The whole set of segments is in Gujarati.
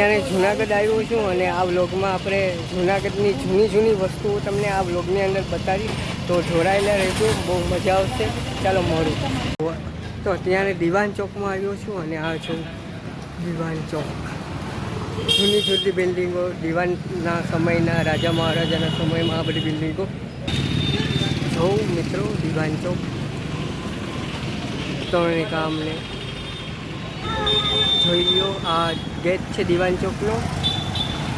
ત્યારે જુનાગઢ આવ્યો છું અને આ વ્લોગમાં આપણે જુનાગઢની જૂની જૂની વસ્તુઓ તમને આ વ્લોગની અંદર બતાવી તો જોડાયેલા રહેજો, બહુ મજા આવશે. ચાલો મળું. તો અત્યારે દિવાન ચોકમાં આવ્યો છું અને આ છું દિવાન ચોક. જૂની જૂની બિલ્ડિંગો, દિવાનના સમયના રાજા મહારાજાના સમયમાં આ બધી બિલ્ડિંગો. જોઉં મિત્રો, દિવાન ચોક. ત્રણે કામને જોઈ લ્યો, આ ગેટ છે, દિવાન ચોકનો.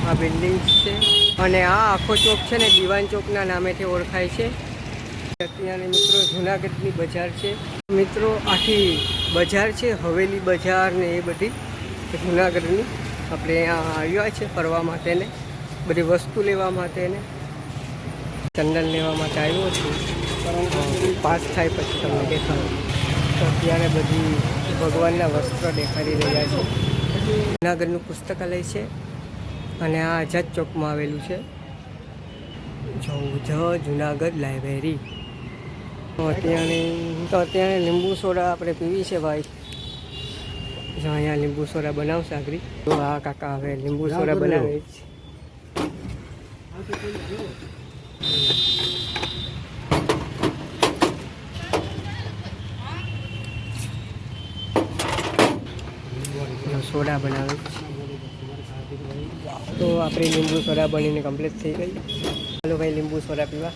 આ બિલ્ડિંગ છે. અને આ આખો ચોક છે ને દિવાન ચોકના નામેથી ઓળખાય છે. અત્યારે મિત્રો જુનાગઢની બજાર છે. મિત્રો, આખી બજાર છે, હવેલી બજાર ને એ બધી. જુનાગઢની આપણે અહીંયા આવ્યા છે ફરવા માટેને. બધી વસ્તુ લેવા માટેને. ચંદન લેવા માટે આવ્યો છું. પાસ થાય પછી તમને દેખાડું. અત્યારે બધી ભગવાનના વસ્ત્રો દેખાડી રહ્યા છે. જુનાગઢનું પુસ્તકાલય છે અને આ આઝાદ ચોકમાં આવેલું છે. જ જુનાગઢ લાઇબ્રેરી. તો અત્યારે તો અત્યારે લીંબુ સોડા આપણે પીવી છે ભાઈ. જો અહીંયા લીંબુ સોડા બનાવશે આગળ. તો આ કાકા હવે લીંબુ સોડા બનાવે છે જો સોડા બનાવે તો આપણી લીંબુ સોડા બનીને કમ્પ્લીટ થઈ ગઈ. ચાલો ભાઈ, લીંબુ સોડા પીવા.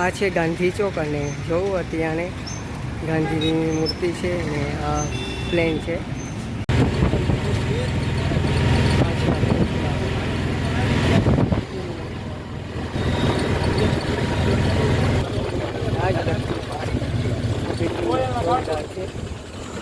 આ છે ગાંધી ચોક અને જોવું અત્યારે ગાંધીજીની મૂર્તિ છે અને આ પ્લેન છે. આ